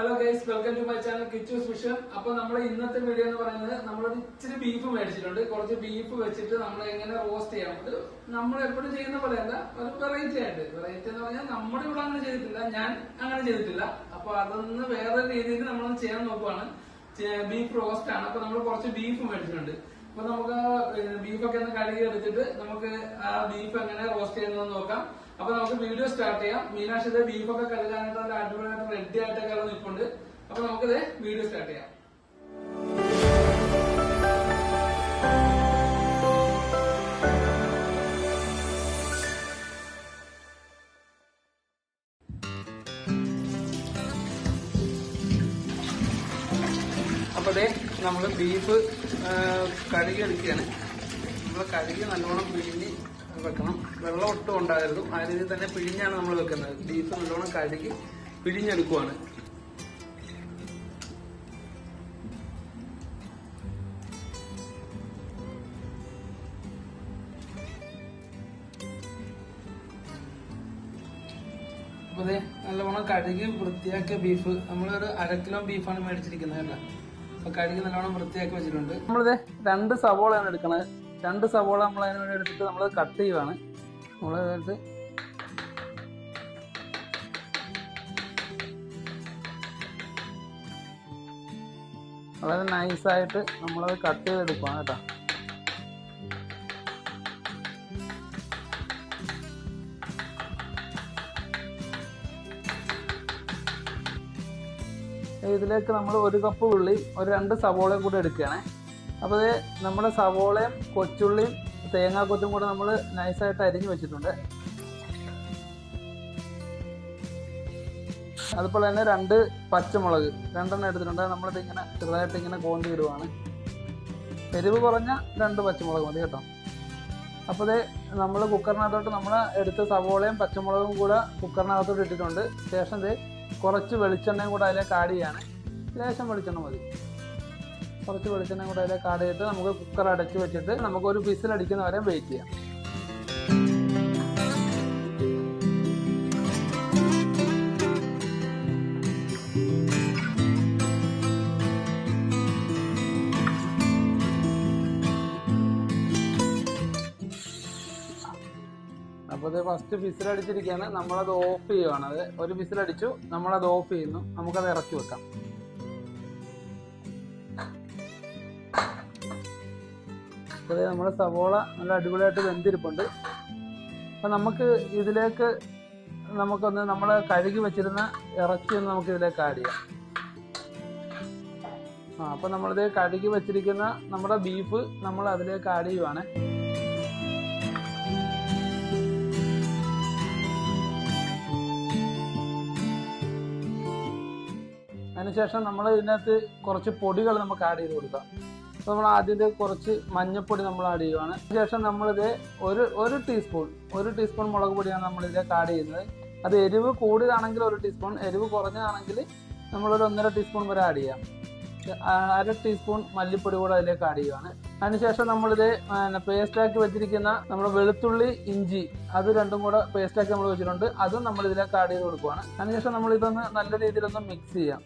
Hello guys welcome to my channel Kichus vision അപ്പൊ നമ്മൾ ഇന്നത്തെ വീഡിയോ എന്ന് പറയുന്നത് നമ്മൾ ഇച്ചിരി ബീഫ് മേടിച്ചിട്ടുണ്ട്. കുറച്ച് ബീഫ് വെച്ചിട്ട് നമ്മൾ എങ്ങനെ റോസ്റ്റ് ചെയ്യാം. അത് നമ്മൾ എപ്പോഴും ചെയ്യുന്ന പോലെയല്ല ഒരു വെറൈറ്റി ആയിട്ട്. വെറൈറ്റി എന്ന് പറഞ്ഞാൽ നമ്മുടെ ഇവിടെ അങ്ങനെ ചെയ്തിട്ടില്ല ഞാൻ അങ്ങനെ ചെയ്തിട്ടില്ല. അപ്പൊ അതൊന്ന് വേറെ രീതിയിൽ നമ്മൾ ചെയ്യാൻ നോക്കുവാണ്. ബീഫ് റോസ്റ്റ് ആണ്. അപ്പൊ നമ്മൾ കുറച്ച് ബീഫ് മേടിച്ചിട്ടുണ്ട്. അപ്പൊ നമുക്ക് ബീഫൊക്കെ ഒന്ന് കഴുകി എടുത്തിട്ട് നമുക്ക് ആ ബീഫ് എങ്ങനെ റോസ്റ്റ് ചെയ്യുന്നതെന്ന് നോക്കാം. അപ്പൊ നമുക്ക് വീഡിയോ സ്റ്റാർട്ട് ചെയ്യാം. മീനാക്ഷിയുടെ ബീഫൊക്കെ കഴുകാനായിട്ട് നല്ല അടിപൊളിയായിട്ട് റെഡി ആയിട്ടൊക്കെ അവിടെ നിൽപ്പുണ്ട്. അപ്പൊ നമുക്കിത് വീഡിയോ സ്റ്റാർട്ട് ചെയ്യാം. ദേ നമ്മൾ ബീഫ് കഴുകി എടുക്കുകയാണ്. നമ്മൾ കഴുകി നല്ലോണം പിഴിഞ്ഞ് വെക്കണം. വെള്ളം ഒട്ടും ഉണ്ടാകരുത്. ആ രീതിയിൽ തന്നെ പിഴിഞ്ഞാണ് നമ്മൾ വെക്കുന്നത്. ബീഫ് നല്ലോണം കഴുകി പിഴിഞ്ഞെടുക്കുവാണ്. അതെ നല്ലവണ്ണം കഴുകി വൃത്തിയാക്കിയ ബീഫ്. നമ്മളൊരു അര കിലോ ബീഫാണ് മേടിച്ചിരിക്കുന്നത് അല്ല അപ്പൊ കഴുകി നല്ലോണം വൃത്തിയാക്കി വെച്ചിട്ടുണ്ട്. നമ്മളിത് രണ്ട് സവോളയാണ് എടുക്കണത്. രണ്ട് സവോള നമ്മൾ അതിന് വേണ്ടി എടുത്തിട്ട് നമ്മൾ കട്ട് ചെയ്യുവാണ്. നമ്മൾ അതായത് വളരെ നൈസായിട്ട് നമ്മളത് കട്ട് ചെയ്തെടുക്കുവാണ് കേട്ടോ. ഇതിലേക്ക് നമ്മൾ ഒരു കപ്പ് ഉള്ളി ഒരു രണ്ട് സവോളയും കൂടെ എടുക്കുകയാണ്. അപ്പോൾ നമ്മുടെ സവോളയും കൊച്ചുള്ളിയും തേങ്ങാക്കൊത്തും കൂടെ നമ്മൾ നൈസായിട്ട് അരിഞ്ഞു വെച്ചിട്ടുണ്ട്. അതുപോലെ തന്നെ രണ്ട് പച്ചമുളക് രണ്ടെണ്ണം എടുത്തിട്ടുണ്ട്. നമ്മളിത് ഇങ്ങനെ ചെറുതായിട്ട് ഇങ്ങനെ കോണ്ടി ഇടുവാണ്. എരിവ് കുറഞ്ഞ രണ്ട് പച്ചമുളക് മതി കേട്ടോ. അപ്പോൾ ഇത് നമ്മൾ കുക്കറിനകത്തോട്ട് നമ്മൾ എടുത്ത സവോളയും പച്ചമുളകും കൂടെ കുക്കറിനകത്തോട്ട് ഇട്ടിട്ടുണ്ട്. ശേഷം ഇത് കുറച്ച് വെളിച്ചെണ്ണയും കൂടെ അതിലേക്ക് ആഡ് ചെയ്യാണ്. ലേശം വെളിച്ചെണ്ണ മതി. കുറച്ച് വെളിച്ചെണ്ണ കൂടെ അതിലേക്ക് ആഡ് ചെയ്തിട്ട് നമുക്ക് കുക്കർ അടച്ച് വെച്ചിട്ട് നമുക്ക് ഒരു വിസിൽ അടിക്കുന്ന വരെ വെയിറ്റ് ചെയ്യാം. അപ്പോൾ ഇത് ഫസ്റ്റ് വിസിൽ അടിച്ചിരിക്കുകയാണ്. നമ്മളത് ഓഫ് ചെയ്യുവാണ്. അത് ഒരു വിസിൽ അടിച്ചു. നമ്മളത് ഓഫ് ചെയ്യുന്നു. നമുക്കത് ഇറക്കി വെക്കാം. അപ്പോൾ നമ്മുടെ സവോള നല്ല അടിപൊളിയായിട്ട് വെന്തിരിപ്പുണ്ട്. അപ്പം നമുക്ക് ഇതിലേക്ക് നമുക്കൊന്ന് നമ്മൾ കഴുകി വെച്ചിരുന്ന ഇറച്ചി ഒന്ന് നമുക്ക് ഇതിലേക്ക് ആഡ് ചെയ്യാം. ആ അപ്പം നമ്മളിത് കഴുകി വെച്ചിരിക്കുന്ന നമ്മുടെ ബീഫ് നമ്മൾ അതിലേക്ക് ആഡ് ചെയ്യുവാണ്. അതിനുശേഷം നമ്മൾ ഇതിനകത്ത് കുറച്ച് പൊടികൾ നമുക്ക് ആഡ് ചെയ്ത് കൊടുക്കാം. നമ്മൾ ആദ്യത്തെ കുറച്ച് മഞ്ഞൾപ്പൊടി നമ്മൾ ആഡ് ചെയ്യുവാണ്. അതിനുശേഷം നമ്മളിത് ഒരു ഒരു ടീസ്പൂൺ ഒരു ടീസ്പൂൺ മുളക് പൊടിയാണ് നമ്മളിതിലേക്ക് ആഡ് ചെയ്യുന്നത്. അത് എരിവ് കൂടിയതാണെങ്കിൽ ഒരു ടീസ്പൂൺ എരിവ് കുറഞ്ഞതാണെങ്കിൽ നമ്മളൊരു ഒന്നര ടീസ്പൂൺ വരെ ആഡ് ചെയ്യാം. അര ടീസ്പൂൺ മല്ലിപ്പൊടി കൂടെ അതിലേക്ക് ആഡ് ചെയ്യുവാണ്. അതിനുശേഷം നമ്മളിത് പേസ്റ്റാക്കി വെച്ചിരിക്കുന്ന നമ്മുടെ വെളുത്തുള്ളി ഇഞ്ചി അത് രണ്ടും കൂടെ പേസ്റ്റാക്കി നമ്മൾ വെച്ചിട്ടുണ്ട്. അതും നമ്മൾ ഇതിലേക്ക് ആഡ് ചെയ്ത് കൊടുക്കുവാണ്. അതിനുശേഷം നമ്മൾ ഇതൊന്ന് നല്ല രീതിയിലൊന്ന് മിക്സ് ചെയ്യാം.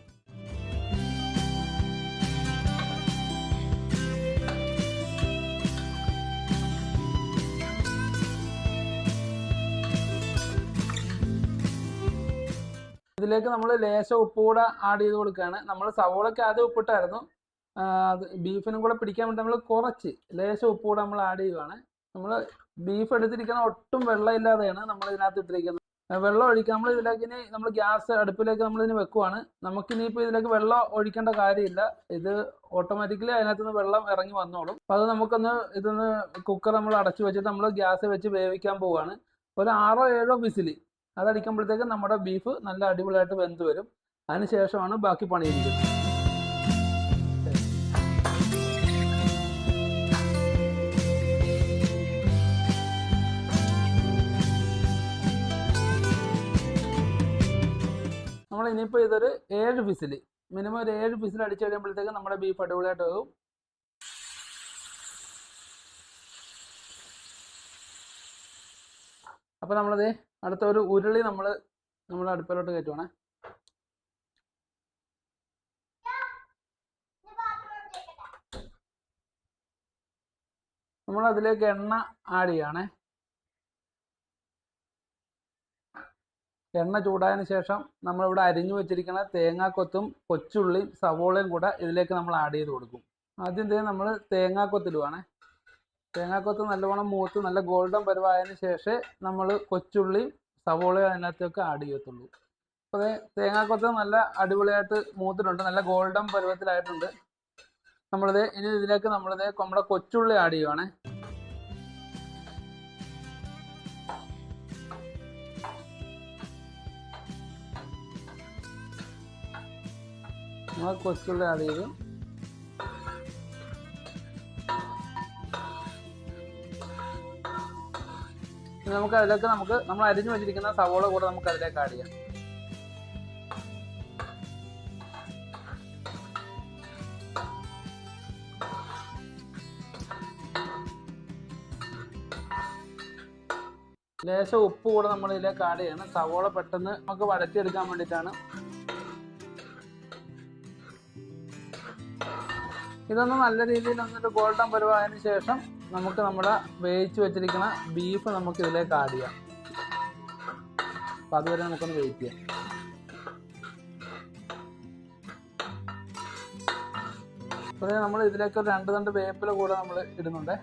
ഇതിലേക്ക് നമ്മൾ ലേശം ഉപ്പ് കൂടെ ആഡ് ചെയ്ത് കൊടുക്കുകയാണ്. നമ്മൾ സവോളയ്ക്ക് ആദ്യം ഉപ്പിട്ടായിരുന്നു. അത് ബീഫിനും കൂടെ പിടിക്കാൻ വേണ്ടി നമ്മൾ കുറച്ച് ലേശം ഉപ്പ് കൂടെ നമ്മൾ ആഡ് ചെയ്യുകയാണ് നമ്മൾ ബീഫ് എടുത്തിരിക്കുന്ന ഒട്ടും വെള്ളം ഇല്ലാതെയാണ് നമ്മൾ ഇതിനകത്ത് ഇട്ടിരിക്കുന്നത്. വെള്ളം ഒഴിക്കുക നമ്മൾ ഇതിലേക്ക് ഇനി നമ്മൾ ഗ്യാസ് അടുപ്പിലേക്ക് നമ്മൾ ഇതിന് വെക്കുവാണ്. നമുക്കിനിയിപ്പോൾ ഇതിലേക്ക് വെള്ളം ഒഴിക്കേണ്ട കാര്യമില്ല. ഇത് ഓട്ടോമാറ്റിക്കലി അതിനകത്ത് നിന്ന് വെള്ളം ഇറങ്ങി വന്നോളും. അപ്പോൾ അത് നമുക്കൊന്ന് ഇതൊന്ന് കുക്കർ നമ്മൾ അടച്ചു വെച്ചിട്ട് നമ്മൾ ഗ്യാസ് വെച്ച് വേവിക്കാൻ പോവുകയാണ് ഒരു ആറോ ഏഴോ വിസിൽ അതടിക്കുമ്പോഴത്തേക്ക് നമ്മുടെ ബീഫ് നല്ല അടിപൊളിയായിട്ട് വെന്ത് വരും. അതിനുശേഷമാണ് ബാക്കി പണി ചെയ്യുന്നത് നമ്മൾ ഇനിയിപ്പോൾ ഇതൊരു ഏഴ് വിസിൽ മിനിമം ഒരു ഏഴ് വിസിൽ അടിച്ചു കഴിയുമ്പോഴത്തേക്ക് നമ്മുടെ ബീഫ് അടിപൊളിയായിട്ട് ആകും അപ്പോൾ നമ്മളത് അടുത്ത ഒരു ഉരുളി നമ്മൾ നമ്മുടെ അടുപ്പിലോട്ട് കയറ്റുവാണേ. നമ്മൾ അതിലേക്ക് എണ്ണ ആഡ് ചെയ്യണേ എണ്ണ ചൂടായതിന് ശേഷം നമ്മളിവിടെ അരിഞ്ഞു വെച്ചിരിക്കുന്ന തേങ്ങാക്കൊത്തും കൊച്ചുള്ളിയും സവോളയും കൂടെ ഇതിലേക്ക് നമ്മൾ ആഡ് ചെയ്ത് കൊടുക്കും. ആദ്യം തന്നെ നമ്മൾ തേങ്ങാക്കൊത്തിടുവാണേ. തേങ്ങാക്കൊത്ത് നല്ലവണ്ണം മൂത്ത് നല്ല ഗോൾഡൻ പരുവായതിന് ശേഷം നമ്മൾ കൊച്ചുള്ളിയും സവോളയും അതിനകത്തൊക്കെ ആഡ് ചെയ്യത്തുള്ളൂ. അപ്പോൾ തേങ്ങാക്കൊത്ത് നല്ല അടിപൊളിയായിട്ട് മൂത്തിട്ടുണ്ട് നല്ല ഗോൾഡൻ പരുവത്തിലായിട്ടുണ്ട്. നമ്മളിത് ഇനി ഇതിലേക്ക് നമ്മളിത് നമ്മുടെ കൊച്ചുള്ളി ആഡ് ചെയ്യുവാണേ. നമ്മൾ കൊച്ചുള്ളി ആഡ് ചെയ്തു. നമുക്ക് അതിലേക്ക് നമുക്ക് നമ്മൾ അരിഞ്ഞു വെച്ചിരിക്കുന്ന സവോള കൂടെ നമുക്ക് അതിലേക്ക് ആഡ് ചെയ്യാം. ലേശം ഉപ്പ് കൂടെ നമ്മൾ ഇതിലേക്ക് ആഡ് ചെയ്യണം. സവോള പെട്ടെന്ന് നമുക്ക് വഴറ്റിയെടുക്കാൻ വേണ്ടിയിട്ടാണ്. ഇതൊന്ന് നല്ല രീതിയിൽ ഒന്നിട്ട് ഗോൾഡൻ പരുവായതിനു ശേഷം നമുക്ക് നമ്മുടെ വേവിച്ച് വെച്ചിരിക്കുന്ന ബീഫ് നമുക്ക് ഇതിലേക്ക് ആഡ് ചെയ്യാം. അപ്പം അതുവരെ നമുക്കൊന്ന് വെയിറ്റ് ചെയ്യാം. അപ്പോൾ നമ്മൾ ഇതിലേക്ക് ഒരു രണ്ട് രണ്ട് വേപ്പില കൂടെ നമ്മൾ ഇടുന്നുണ്ട്.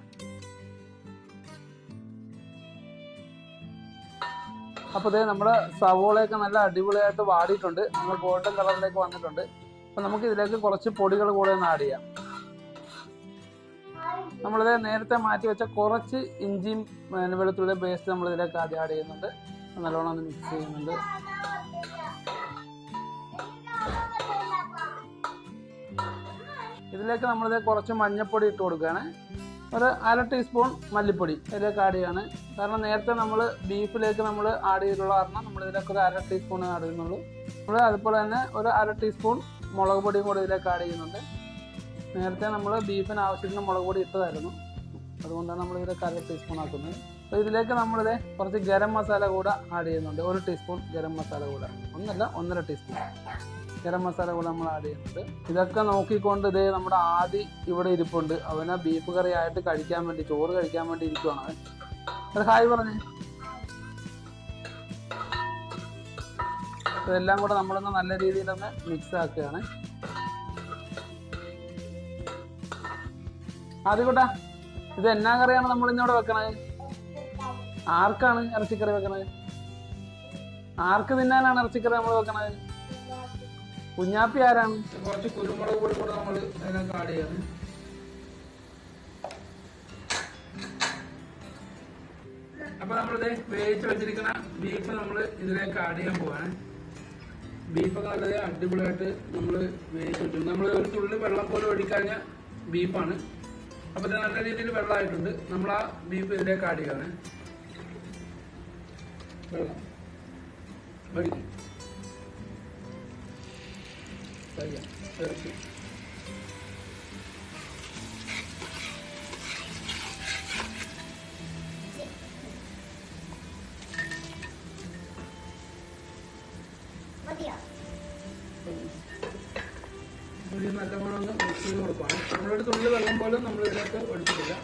അപ്പോൾ ഇതേ നമ്മുടെ സവോളയൊക്കെ നല്ല അടിപൊളിയായിട്ട് വാടിയിട്ടുണ്ട്. നമ്മൾ ഗോൾഡൻ കളറിലേക്ക് വന്നിട്ടുണ്ട്. അപ്പോൾ നമുക്ക് ഇതിലേക്ക് കുറച്ച് പൊടികൾ കൂടെ ഒന്ന് ആഡ് ചെയ്യാം. നമ്മളിത് നേരത്തെ മാറ്റി വെച്ച കുറച്ച് ഇഞ്ചിയും പിന്നെ വെളുത്തുള്ളി പേസ്റ്റ് നമ്മൾ ഇതിലേക്ക് ആദ്യം ആഡ് ചെയ്യുന്നുണ്ട്. നല്ലോണം ഒന്ന് മിക്സ് ചെയ്യുന്നുണ്ട്. ഇതിലേക്ക് നമ്മളിത് കുറച്ച് മഞ്ഞൾപ്പൊടി ഇട്ട് കൊടുക്കുകയാണ്. ഒരു അര ടീസ്പൂൺ മല്ലിപ്പൊടി ഇതിലേക്ക് ആഡ് ചെയ്യാണ് കാരണം നേരത്തെ നമ്മൾ ബീഫിലേക്ക് നമ്മൾ ആഡ് ചെയ്തിട്ടുള്ള കാരണം നമ്മൾ ഇതിലേക്ക് ഒരു അര ടീസ്പൂൺ ആഡ് ചെയ്യുന്നുള്ളൂ. നമ്മൾ അതുപോലെ തന്നെ ഒരു അര ടീസ്പൂൺ മുളക് പൊടിയും കൂടി ഇതിലേക്ക് ആഡ് ചെയ്യുന്നുണ്ട്. നേരത്തെ നമ്മൾ ബീഫിന് ആവശ്യത്തിന് മുളക് പൊടി ഇട്ടതായിരുന്നു. അതുകൊണ്ടാണ് നമ്മൾ ഇതിലേക്ക് അര ടീസ്പൂൺ ആക്കുന്നത് അപ്പോൾ ഇതിലേക്ക് നമ്മളിത് കുറച്ച് ഗരം മസാല കൂടെ ആഡ് ചെയ്യുന്നുണ്ട്. ഒരു ടീസ്പൂൺ ഗരം മസാല കൂടെ. ഒന്നല്ല ഒന്നര ടീസ്പൂൺ. ഗരം മസാല കൂടെ നമ്മൾ ആഡ് ചെയ്യുന്നുണ്ട്. ഇതൊക്കെ നോക്കിക്കൊണ്ട് ഇതേ നമ്മുടെ ആദി ഇവിടെ ഇരിപ്പുണ്ട്. അവനെ ബീഫ് കറി ആയിട്ട് കഴിക്കാൻ വേണ്ടി ചോറ് കഴിക്കാൻ വേണ്ടി ഇരിക്കുവാണ്. ഒരു ഹായ് പറഞ്ഞേ. ഇതെല്ലാം കൂടെ നമ്മളൊന്ന് നല്ല രീതിയിലൊന്ന് മിക്സ് ആക്കുകയാണ്. ആദ്യകൂട്ടാ ഇത് എന്നാ കറിയാണ് നമ്മൾ ഇന്നിവിടെ വെക്കണത് ആർക്കാണ് ഇറച്ചിക്കറി വെക്കണത് ആർക്ക് തിന്നാനാണ് ഇറച്ചിക്കറി നമ്മൾ വെക്കണത് കുഞ്ഞാപ്പി ആരാണ്? കുറച്ച് കുരുമുളക് പൊടി കൂടെ നമ്മൾ അതിനകത്ത് ആഡ് ചെയ്യാണ്. അപ്പൊ നമ്മളിത് വേവിച്ച് വെച്ചിരിക്കുന്ന ബീഫ് നമ്മൾ ഇതിലേക്ക് ആഡ് ചെയ്യാൻ പോവാണ്. ബീഫൊക്കെ വളരെ അടിപൊളിയായിട്ട് നമ്മൾ വേവിച്ച് വെച്ചു നമ്മൾ ഒരു തുള്ളി വെള്ളം പോലും ഒഴിക്കഴിഞ്ഞ ബീഫാണ് അപ്പൊ ഇത് നല്ല രീതിയിൽ വെള്ളമായിട്ടുണ്ട്. നമ്മൾ ആ ബീഫ് ഇതിലേക്ക് ആഡ് ചെയ്യാണ് വെള്ളം. ഇറക്കി. ഇത് നല്ലവണ്ണം ഒന്ന് മിക്സ് ചെയ്ത് കൊടുക്കണം നമ്മളൊരു തുള്ളി വെള്ളം പോലും നമ്മൾ ഇതിലേക്ക് ഒഴിച്ചിട്ടില്ല.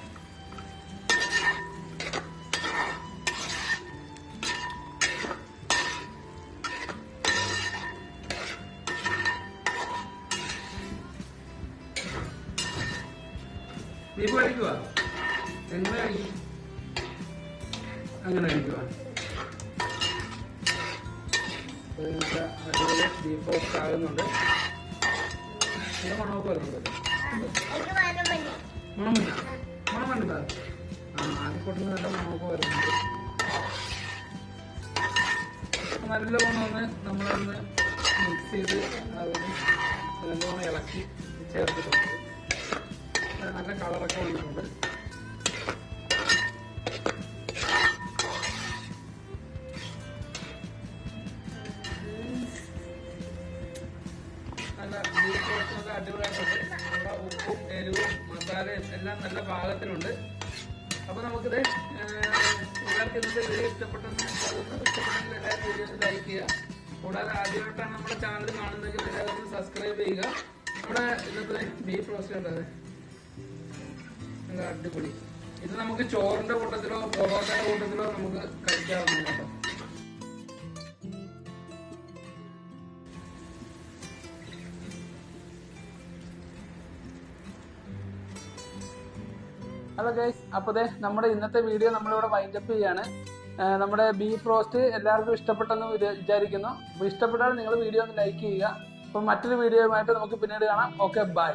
ബീഫ് കഴിക്കുക കഴിക്കും അങ്ങനെ കഴിക്കുക ബീഫ് ആകുന്നുണ്ട്. മണമില്ല മണമുണ്ട് ആ ആദ്യക്കൊട്ടിന് നല്ല മണമൊക്കെ വരുന്നുണ്ട് നല്ലവണ്ണം ഒന്ന് നമ്മളൊന്ന് മിക്സ് ചെയ്ത് അതിന് നല്ലവണ്ണം ഇളക്കി ചേർത്തിട്ടുണ്ട് നല്ല കളറൊക്കെ വന്നിട്ടുണ്ട് നല്ല ബീഫ് അടിപൊളിയായിട്ടുണ്ട്. നമ്മുടെ ഉപ്പും എരിവും മസാലയും എല്ലാം നല്ല പാകത്തിലുണ്ട്. അപ്പൊ നമുക്കിത് എല്ലാവർക്കും ഇന്നത്തെ വീഡിയോ ഇഷ്ടപ്പെട്ടെന്ന്. ഇഷ്ടപ്പെട്ടെങ്കിൽ എല്ലാവരും വീഡിയോസ് ലൈക്ക് ചെയ്യുക. കൂടാതെ ആദ്യമായിട്ടാണ് നമ്മുടെ ചാനൽ കാണുന്നതെങ്കിൽ എല്ലാവരും സബ്സ്ക്രൈബ് ചെയ്യുക. നമ്മുടെ ഇന്നത്തെ ബീഫ് റോസ്റ്റ് ഉണ്ടത് അടിപൊളി. ഇത് നമുക്ക് ചോറിന്റെ കൂട്ടത്തിലോ പൊറോട്ടയുടെ കൂട്ടത്തിലോ നമുക്ക് കഴിക്കാവുന്നതാണ് കേട്ടോ. ഹലോ ഗൈസ് അപ്പോൾ ദേ നമ്മുടെ ഇന്നത്തെ വീഡിയോ നമ്മളിവിടെ വൈൻഡപ്പ് ചെയ്യാണ്. നമ്മുടെ ബീഫ് റോസ്റ്റ് എല്ലാവർക്കും ഇഷ്ടപ്പെട്ടെന്ന് വിചാരിക്കുന്നു. അപ്പോൾ ഇഷ്ടപ്പെട്ടാൽ നിങ്ങൾ വീഡിയോ ഒന്ന് ലൈക്ക് ചെയ്യുക. അപ്പോൾ മറ്റൊരു വീഡിയോയുമായിട്ട് നമുക്ക് പിന്നീട് കാണാം. Okay bye